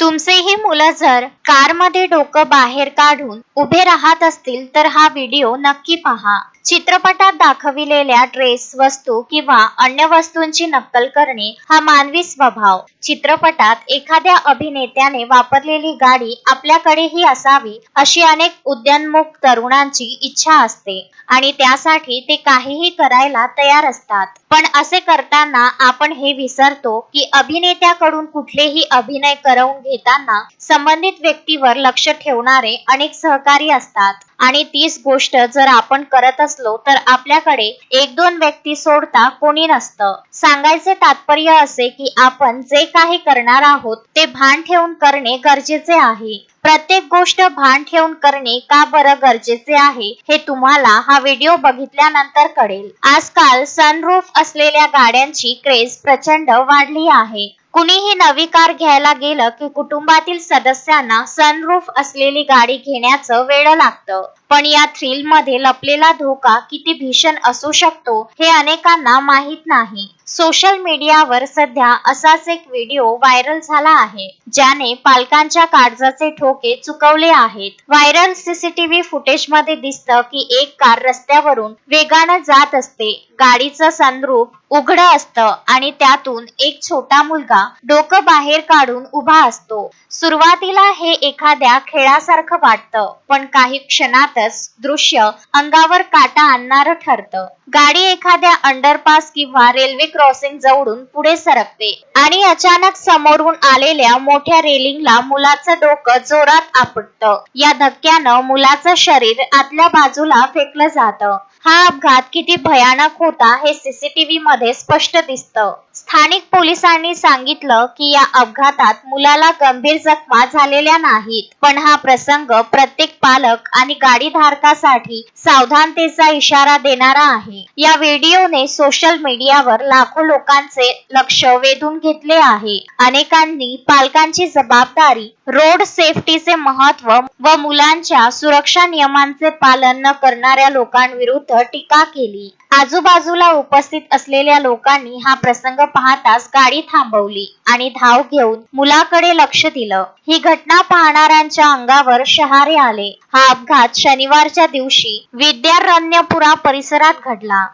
तुमचेही मुलं जर कारमध्ये डोकं बाहेर काढून उभे राहत असतील तर हा व्हिडिओ नक्की पहा. चित्रपटात दाखविलेल्या ड्रेस वस्तू किंवा अन्य वस्तूंची नक्कल करणे हा मानवी स्वभाव. चित्रपटात एखाद्या अभिनेत्याने वापरलेली गाडी आपल्याकडेही असावी अशी अनेक उद्यनमुख तरुणांची इच्छा असते आणि त्यासाठी ते काहीही करायला तयार असतात. पण असे करताना आपण हे विसरतो की अभिनेत्याकडून कुठलेही अभिनय करवून घेताना संबंधित व्यक्तीवर लक्ष ठेवणारे अनेक सहकारी असतात. आणि तीच गोष्ट जर आपण करत असलो तर आपल्याकडे एक दोन व्यक्ती सोडता कोणी नसतं. सांगायचे तात्पर्य असे की आपण जे काही करणार आहोत ते भान ठेवून करणे गरजेचे आहे. प्रत्येक गोष्ट भान ठेवून करणे का बरं गरजेचे आहे हे तुम्हाला हा व्हिडिओ बघितल्यानंतर कळेल. आजकाल सनरूफ असलेल्या गाड्यांची क्रेज प्रचंड वाढली आहे. कुणीही नवी कार घ्यायला गेलं की कुटुंबातील सदस्यांना सनरूफ असलेली गाडी घेण्याचं वेळ लागतं. पण या थ्रिलमध्ये लपलेला धोका किती भीषण असू शकतो हे अनेकांना माहीत नाही. सोशल मीडियावर सध्या असाच एक व्हिडिओ व्हायरल झाला आहे ज्याने पालकांच्या काळजाचे ठोके चुकवले आहेत. व्हायरल सीसीटीव्ही फुटेजमध्ये दिसतं की एक कार रस्त्यावरून वेगानं जात असते गाडीचं सनरूप उघड असतं आणि त्यातून एक छोटा मुलगा डोकं बाहेर काढून उभा असतो. सुरुवातीला हे एखाद्या खेळासारखं वाटतं पण काही क्षणात क्षणातच दृश्य अंगावर काटा आणणारं ठरतं. गाडी एखाद्या अंडरपास किंवा रेल्वे क्रॉसिंग जवळून पुढे सरकते आणि अचानक समोरून आलेल्या मोठ्या रेलिंगला मुलाचं डोकं जोरात आपटतं. या धक्क्यानं मुलाचं शरीर आतल्या बाजूला फेकलं जातं. हा अपघात किती भयानक होता हे सीसीटीव्ही मध्ये स्पष्ट दिसतं. स्थानिक पोलिसांनी सांगितलं की या अपघातात मुलाला गंभीर जखमा झालेल्या नाहीत. पण हा प्रसंग प्रत्येक पालक आणि गाडी धारकासाठी सावधानतेचा इशारा देणारा आहे. या व्हिडिओने सोशल मीडियावर लाखो लोकांचे लक्ष वेधून घेतले आहे. अनेकांनी पालकांची जबाबदारी रोड सेफ्टीचे महत्त्व व मुलांच्या सुरक्षा नियमांचे पालन न करणाऱ्या लोकांविरुद्ध टीका केली. आजूबाजूला उपस्थित असलेल्या लोकांनी हा प्रसंग पाहताच गाडी थांबवली आणि धाव घेऊन मुलाकडे लक्ष दिलं. ही घटना पाहणाऱ्यांच्या अंगावर शहारे आले. हा अपघात शनिवारच्या दिवशी विद्यारण्यपुरा परिसरात घडला.